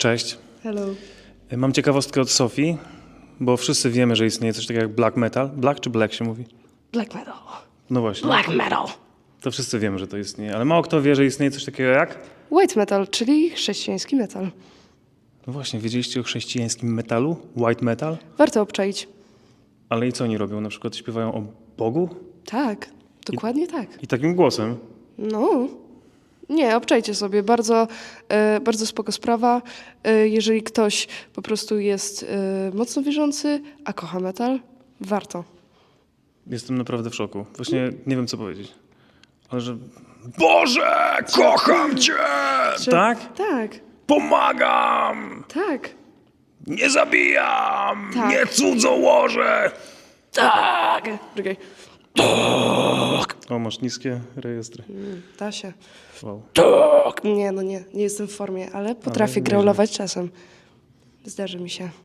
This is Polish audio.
Cześć. Hello. Mam ciekawostkę od Sofii, bo wszyscy wiemy, że istnieje coś takiego jak black metal. Black czy black się mówi? Black metal. No właśnie. Black metal. To wszyscy wiemy, że to istnieje, ale mało kto wie, że istnieje coś takiego jak... White metal, czyli chrześcijański metal. No właśnie, wiedzieliście o chrześcijańskim metalu? White metal? Warto obczaić. Ale i co oni robią? Na przykład śpiewają o Bogu? Tak, dokładnie tak. I takim głosem. No. Nie, obczajcie sobie. Bardzo, e, bardzo spoko sprawa. E, jeżeli ktoś po prostu jest e, mocno wierzący, a kocha metal, warto. Jestem naprawdę w szoku. Właśnie nie wiem, co powiedzieć. Ale że... Boże, kocham Cię! Że- Tak? Tak, Pomagam! tak. Nie zabijam! Tak. Nie cudzołożę! Tak! Czekaj. Masz niskie rejestry. Mm, Da się. Wow. Nie, no nie, nie jestem w formie, ale potrafię graulować czasem. Zdarzy mi się.